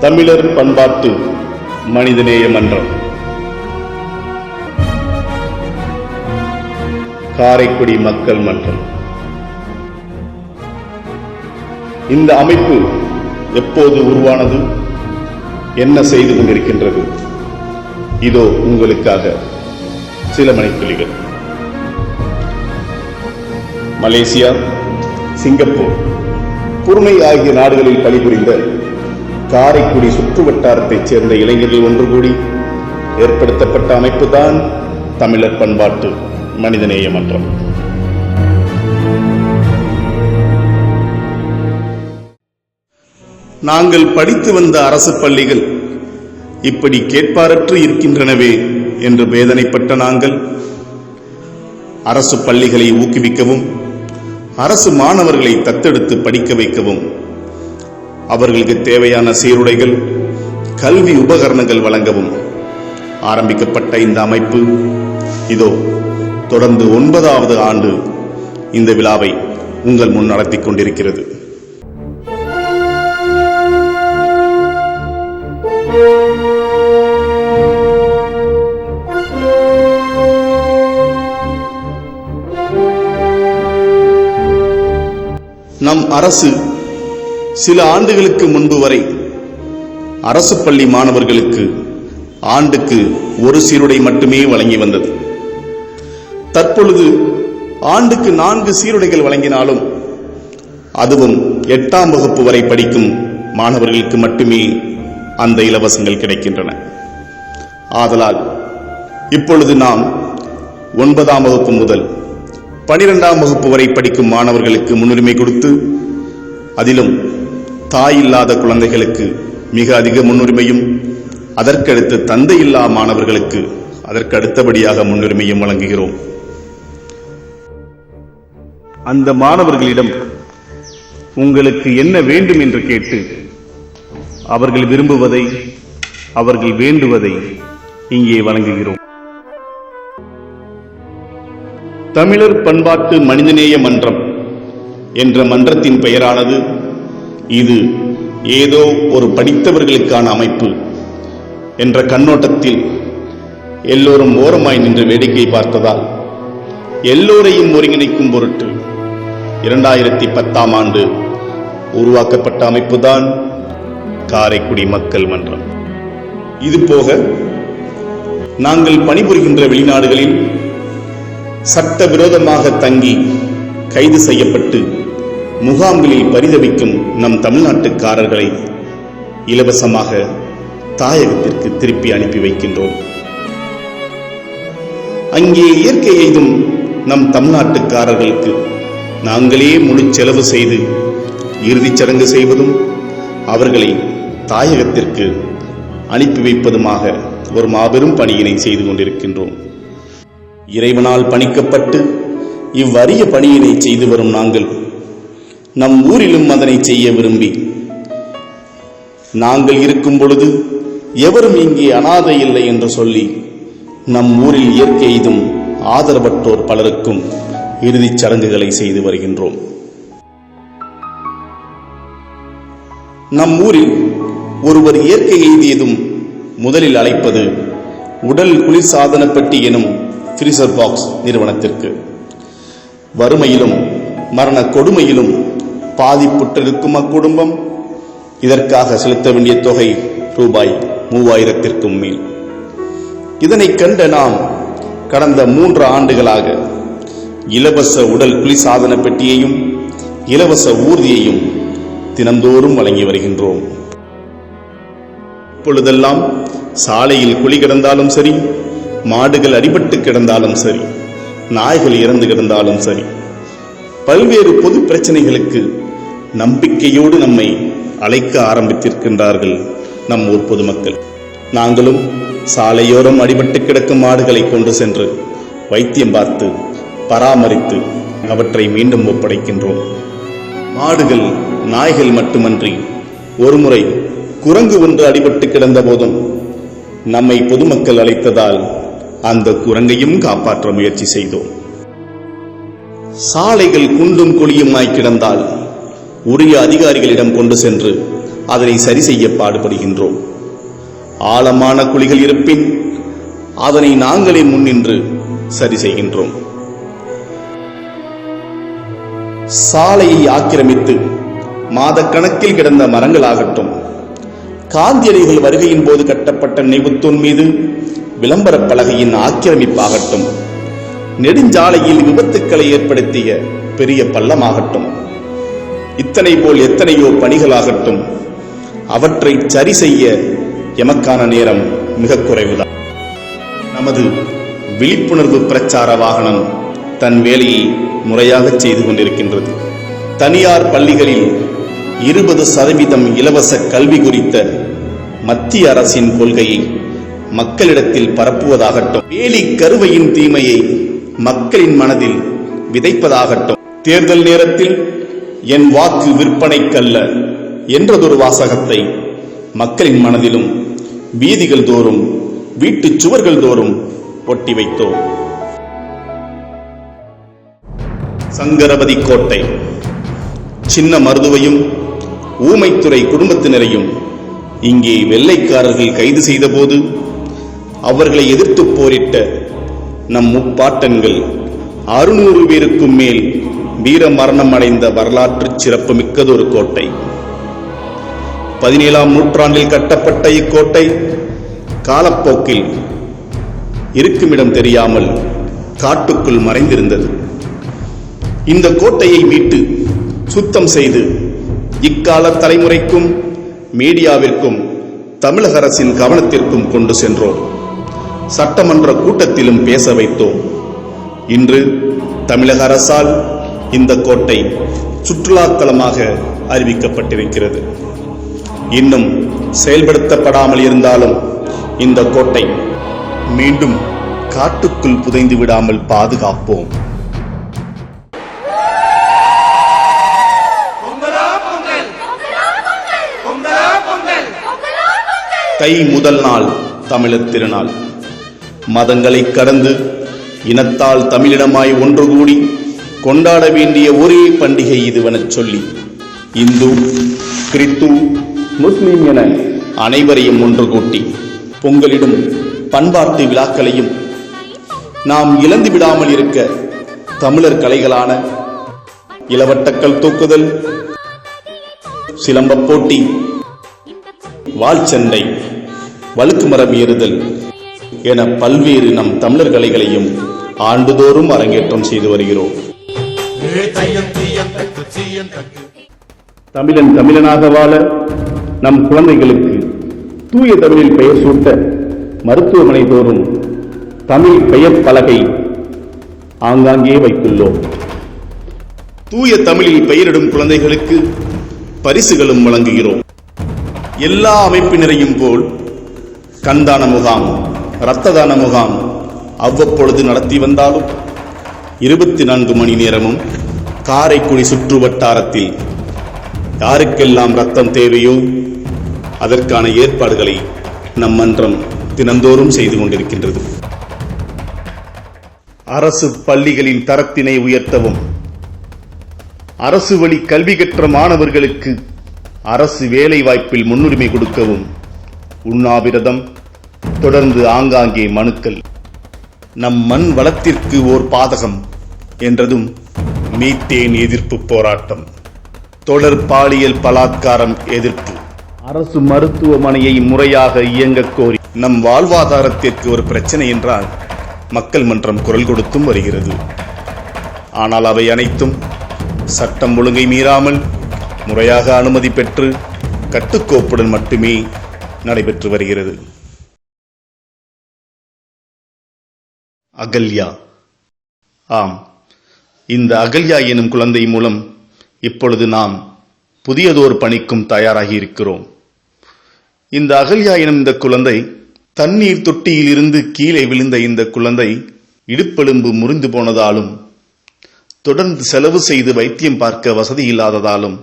தமிழர் பண்பாட்டு மனிதநேய மன்றம். காரைக்குடி மக்கள் மன்றம். இந்த அமைப்பு எப்போது உருவானது? என்ன செய்து கொண்டிருக்கின்றது? இதோ உங்களுக்காக சில மணித்துளிகள். மலேசியா சிங்கப்பூர் புருமை ஆகிய நாடுகளில் பணிபுரிந்த காரைக்குடி சுற்று வட்டாரத்தைச் சேர்ந்த இளைஞர்கள் ஒன்று கூடி ஏற்படுத்தப்பட்ட அமைப்புதான் தமிழர் பண்பாட்டு மனிதநேய மன்றம். நாங்கள் படித்து வந்த அரசு பள்ளிகள் இப்படி கேட்பாரற்று இருக்கின்றனவே என்று வேதனைப்பட்ட நாங்கள் அரசு பள்ளிகளை ஊக்குவிக்கவும் அரசு மாணவர்களை தத்தெடுத்து படிக்க வைக்கவும். அவர்களுக்கு தேவையான சீருடைகள் கல்வி உபகரணங்கள் வழங்கவும். ஆரம்பிக்கப்பட்ட இந்த அமைப்பு இதோ தொடர்ந்து ஒன்பதாவது ஆண்டு இந்த விழாவை உங்கள் முன் நடத்தி கொண்டிருக்கிறது. அரசு சில ஆண்டுகளுக்கு முன்பு வரை அரசு பள்ளி மாணவர்களுக்கு ஆண்டுக்கு ஒரு சீருடை மட்டுமே வழங்கி வந்தது. தற்பொழுது ஆண்டுக்கு நான்கு சீருடைகள் வழங்கினாலும் அதுவும் எட்டாம் வகுப்பு வரை படிக்கும் மாணவர்களுக்கு மட்டுமே அந்த இலவசங்கள் கிடைக்கின்றன. ஆதலால் இப்பொழுது நாம் ஒன்பதாம் வகுப்பு முதல் பனிரெண்டாம் வகுப்பு வரை படிக்கும் மாணவர்களுக்கு முன்னுரிமை கொடுத்து அதிலும் தாய் இல்லாத குழந்தைகளுக்கு மிக அதிக முன்னுரிமையும் அதற்கடுத்து தந்தை இல்லா மாணவர்களுக்கு அதற்கு அடுத்தபடியாக முன்னுரிமையும் வழங்குகிறோம். அந்த மாணவர்களிடம் உங்களுக்கு என்ன வேண்டும் என்று கேட்டு அவர்கள் விரும்புவதை அவர்கள் வேண்டுவதை இங்கே வழங்குகிறோம். தமிழர் பண்பாட்டு மனிதநேய மன்றம் என்ற மன்றத்தின் பெயரானது. இது ஏதோ ஒரு படித்தவர்களுக்கான அமைப்பு என்ற கண்ணோட்டத்தில் எல்லோரும் ஓரமாய் நின்று வேடிக்கை பார்த்ததால் எல்லோரையும் ஒருங்கிணைக்கும் பொருட்டு இரண்டாயிரத்தி பத்தாம் ஆண்டு உருவாக்கப்பட்ட அமைப்புதான் காரைக்குடி மக்கள் மன்றம். இது போக நாங்கள் பணிபுரிகின்ற வெளிநாடுகளில் சட்டவிரோதமாக தங்கி கைது செய்யப்பட்டு முகாம்களில் பரிதவிக்கும் நம் தமிழ்நாட்டுக்காரர்களை இலவசமாக தாயகத்திற்கு திருப்பி அனுப்பி வைக்கின்றோம். அங்கே இயற்கை எய்தும் நம் தமிழ்நாட்டுக்காரர்களுக்கு நாங்களே முழு செலவு செய்து இறுதிச் சடங்கு செய்வதும் அவர்களை தாயகத்திற்கு அனுப்பி வைப்பதுமாக ஒரு மாபெரும் பணியினை செய்து கொண்டிருக்கின்றோம். இறைவனால் பணிக்கப்பட்டு இவ்வறிய பணியினை செய்து வரும் நாங்கள் நம் ஊரிலும் அதனை செய்ய விரும்பி. நாங்கள் இருக்கும் பொழுது எவரும் இங்கே அனாதை இல்லை என்று சொல்லி நம் ஊரில் இயற்கை எய்தும் ஆதரவற்றோர் பலருக்கும் இறுதிச் சடங்குகளை செய்து வருகின்றோம். நம் ஊரில் ஒருவர் இயற்கை எய்தியதும் முதலில் அழைப்பது உடல் குளிர்சாதன பெட்டி எனும் ஃப்ரீசர் பாக்ஸ் நிறுவனத்திற்கு. வறுமையிலும் மரண கொடுமையிலும் பாதிப்புற்றிருக்கும் அக்குடும்பம். இதற்காக செலுத்த வேண்டிய தொகை ரூபாய் மூவாயிரத்திற்கும் மேல். இதனை கண்ட நாம் கடந்த மூன்று ஆண்டுகளாக இலவச உடல் குளிர்சாதன பெட்டியையும் இலவச ஊர்தியையும் தினந்தோறும் வழங்கி வருகின்றோம். இப்பொழுதெல்லாம் சாலையில் குழி கிடந்தாலும் சரி மாடுகள் அடிபட்டு கிடந்தாலும் சரி நாய்கள் இறந்து கிடந்தாலும் சரி பல்வேறு பொது பிரச்சனைகளுக்கு நம்பிக்கையோடு நம்மை அழைக்க ஆரம்பித்திருக்கின்றார்கள் நம் ஊர் பொதுமக்கள். நாங்களும் சாலையோரம் அடிபட்டு கிடக்கும் மாடுகளை கொண்டு சென்று வைத்தியம் பார்த்து பராமரித்து அவற்றை மீண்டும் ஒப்படைக்கின்றோம். மாடுகள் நாய்கள் மட்டுமன்றி ஒருமுறை குரங்கு ஒன்று அடிபட்டு கிடந்த போதும் நம்மை பொதுமக்கள் அழைத்ததால் அந்த குரங்கையும் காப்பாற்ற முயற்சி செய்தோம். சாலைகள் குண்டும் குழியுமாய் கிடந்தால் உரிய அதிகாரிகளிடம் கொண்டு சென்று அதனை சரி செய்ய பாடுபடுகின்றோம். ஆழமான குழிகள் இருப்பின் அதனை நாங்களே முன்னின்று சரி செய்கின்றோம். சாலையை ஆக்கிரமித்து மாதக்கணக்கில் கிடந்த மரங்களாகட்டும் காந்தியடிகள் வருகையின் போது கட்டப்பட்ட நினைவுத்தூண் மீது விளம்பரப் பலகையின் ஆக்கிரமிப்பாகட்டும் நெடுஞ்சாலையில் விபத்துக்களை ஏற்படுத்திய பெரிய பள்ளமாகட்டும் இத்தனை போல் எத்தனையோ பணிகளாகட்டும் அவற்றை சரி செய்ய எமக்கான நேரம் மிக குறைவுதான். நமது விழிப்புணர்வு பிரச்சார வாகனம் தன் வேலையை முறையாக செய்து கொண்டிருக்கின்றது. தனியார் பள்ளிகளில் இருபது சதவீதம் இலவச கல்வி குறித்த மத்திய அரசின் கொள்கையை மக்களிடத்தில் பரப்புவதாகட்டும் வேலி கருவையின் தீமையை மக்களின் மனதில் விதைப்பதாகட்டும். தேர்தல் நேரத்தில் என் வாக்கு விற்பனைக்கல்ல என்றதொரு வாசகத்தை மக்களின் மனதிலும் வீதிகள் தோறும் வீட்டுச் சுவர்கள் தோறும் ஒட்டி வைத்தோம். சங்கரவதி கோட்டை. சின்ன மருதுவையும் ஊமைத்துறை குடும்பத்தினரையும் இங்கே வெள்ளைக்காரர்கள் கைது செய்தபோது அவர்களை எதிர்த்து போரிட்ட நம் முப்பாட்டன்கள் அறுநூறு பேருக்கும் மேல் வீர மரணம் அடைந்த வரலாற்று சிறப்புமிக்கதொரு கோட்டை. பதினேழாம் நூற்றாண்டில் கட்டப்பட்ட இக்கோட்டை காலப்போக்கில் இருக்குமிடம் தெரியாமல் காட்டுக்குள் மறைந்திருந்தது. இந்த கோட்டையை மீட்டு சுத்தம் செய்து இக்கால தலைமுறைக்கும் மீடியாவிற்கும் தமிழக அரசின் கவனத்திற்கும் கொண்டு சென்றோம். சட்டமன்ற கூட்டத்திலும் பேச வைத்தோம். இன்று தமிழக அரசால் இந்த கோட்டை சுற்றுலாத்தலமாக அறிவிக்கப்பட்டிருக்கிறது. இன்னும் செயல்படுத்தப்படாமல் இருந்தாலும் இந்த கோட்டை மீண்டும் காட்டுக்குள் புதைந்து விடாமல் பாதுகாப்போம். தை முதல் நாள் தமிழர் திருநாள். மதங்களை கடந்து இனத்தால் தமிழிடமாய் ஒன்று கூடி கொண்டாட வேண்டிய ஒரே பண்டிகை இதுவெனச் சொல்லி இந்து கிறித்து முஸ்லீம் என அனைவரையும் ஒன்று கூட்டி பொங்கலிடும் பண்பாட்டு விழாக்களையும் நாம் இழந்து விடாமல் இருக்க தமிழர் கலைகளான இளவட்டக்கல் தூக்குதல் சிலம்பப் போட்டி வாள் வழுக்கு மரம் ஏறுதல் என பல்வேறு நம் தமிழர் கலைகளையும் ஆண்டுதோறும் அரங்கேற்றம் செய்து வருகிறோம். தமிழன் தமிழனாக வாழ நம் குழந்தைகளுக்கு தூய தமிழில் பெயர் சூட்ட மருத்துவமனை தோறும் தமிழ் பெயர் பலகை ஆங்காங்கே வைத்துள்ளோம். தூய தமிழில் பெயரிடும் குழந்தைகளுக்கு பரிசுகளும் வழங்குகிறோம். எல்லா அமைப்பினரையும் போல் கண்தான முகாம் இரத்த தான முகாம் அவ்வப்பொழுது நடத்தி வந்தாலும் இருபத்தி நான்கு மணி நேரமும் காரைக்குடி சுற்று வட்டாரத்தில் யாருக்கெல்லாம் ரத்தம் தேவையோ அதற்கான ஏற்பாடுகளை நம் மன்றம் தினந்தோறும் செய்து கொண்டிருக்கின்றது. அரசு பள்ளிகளின் தரத்தினை உயர்த்தவும் அரசு வழி கல்வி கற்ற மாணவர்களுக்கு அரசு வேலை வாய்ப்பில் முன்னுரிமை கொடுக்கவும் உண்ணாவிரதம் தொடர்ந்து ஆங்காங்கே மனுக்கள். நம் மண் வளத்திற்கு ஓர் பாதகம் என்றதும் மீத்தேன் எதிர்ப்பு போராட்டம். தொடர் பாலியல் பலாத்காரம் எதிர்ப்பு. அரசு மருத்துவமனையை முறையாக இயங்கக் கோரி. நம் வாழ்வாதாரத்திற்கு ஒரு பிரச்சனை என்றால் மக்கள் மன்றம் குரல் கொடுத்தும் வருகிறது. ஆனால் அவை அனைத்தும் சட்டம் ஒழுங்கை மீறாமல் முறையாக அனுமதி பெற்று கட்டுக்கோப்புடன் மட்டுமே நடைபெற்று வருகிறது. அகல்யா. ஆம். இந்த அகல்யா எனும் குழந்தை மூலம் இப்பொழுது நாம் புதியதோர் பணிக்கும் தயாராகி இருக்கிறோம் இந்த அகல்யா எனும் இந்த குழந்தை தண்ணீர் தொட்டியில் இருந்து கீழே விழுந்த இந்த குழந்தை இடுப்பெலும்பு முறிந்து போனதாலும் தொடர்ந்து செலவு செய்து வைத்தியம் பார்க்க வசதி இல்லாததாலும்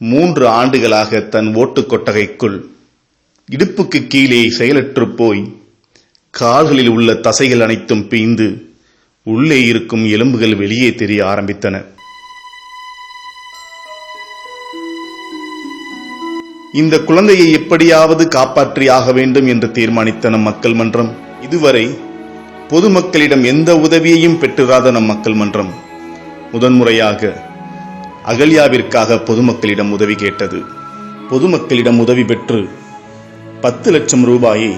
மூன்று ஆண்டுகளாக தன் ஓட்டுக் கொட்டகைக்குள் இடுப்புக்கு கீழே செயலற்று போய் கால்களில் உள்ள தசைகள் அனைத்தும் பீந்து உள்ளே இருக்கும் எலும்புகள் வெளியே தெரிய ஆரம்பித்தன. இந்த குழந்தையை எப்படியாவது காப்பாற்றி ஆக வேண்டும் என்று தீர்மானித்த நம் மக்கள் மன்றம் இதுவரை பொதுமக்களிடம் எந்த உதவியையும் பெற்றிராத நம் மக்கள் மன்றம் முதன்முறையாக அகல்யாவிற்காக பொதுமக்களிடம் உதவி கேட்டது. பொதுமக்களிடம் உதவி பெற்று பத்து லட்சம் ரூபாயை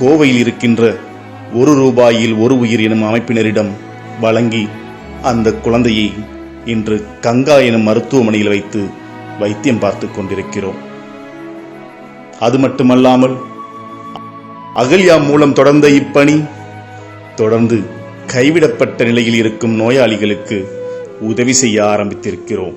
கோவையில் இருக்கின்ற ஒரு ரூபாயில் ஒரு உயிர் எனும் அமைப்பினரிடம் வழங்கி அந்த குழந்தையை இன்று கங்கா எனும் மருத்துவமனையில் வைத்து வைத்தியம் பார்த்து கொண்டிருக்கிறோம். அது மட்டுமல்லாமல் அகல்யா மூலம் தொடர்ந்த இப்பணி தொடர்ந்து கைவிடப்பட்ட நிலையில் இருக்கும் நோயாளிகளுக்கு உதவி செய்ய ஆரம்பித்திருக்கிறோம்.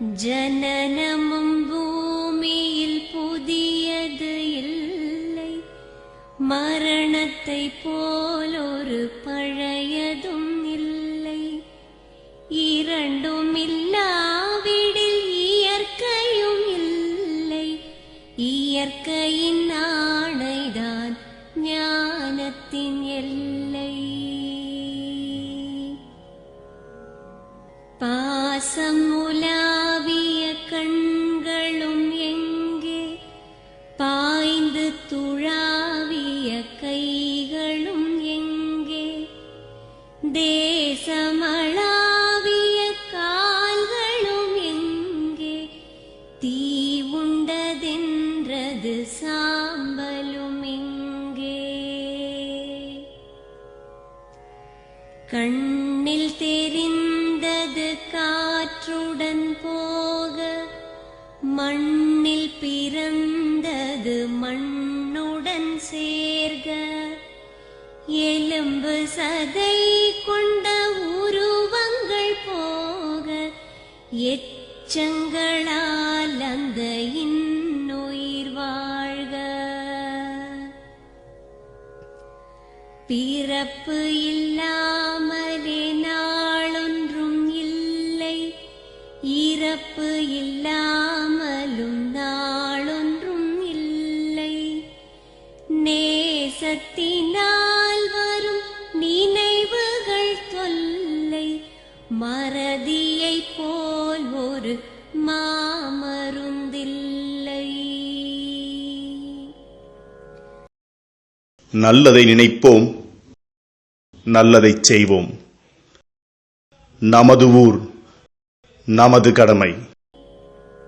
ஜனனமும் பூமியில் புதியது இல்லை. மரணத்தை போல் ஒரு பழையதும் இல்லை. இரண்டும் தீ உண்டதென்றது சாம்பலும் இங்கே கண்ணில் தெரிந்தது காற்றுடன் போக மண்ணில் பிறந்தது மண்ணுடன் சேர்க. எலும்பு சதை நேசத்தினால் வரும் நினைவுகள் தொல்லை மறதியை போல் ஒரு மாமருந்தில்லை. நல்லதை நினைப்போம் நல்லதை செய்வோம். நமது ஊர் நமது கடமை.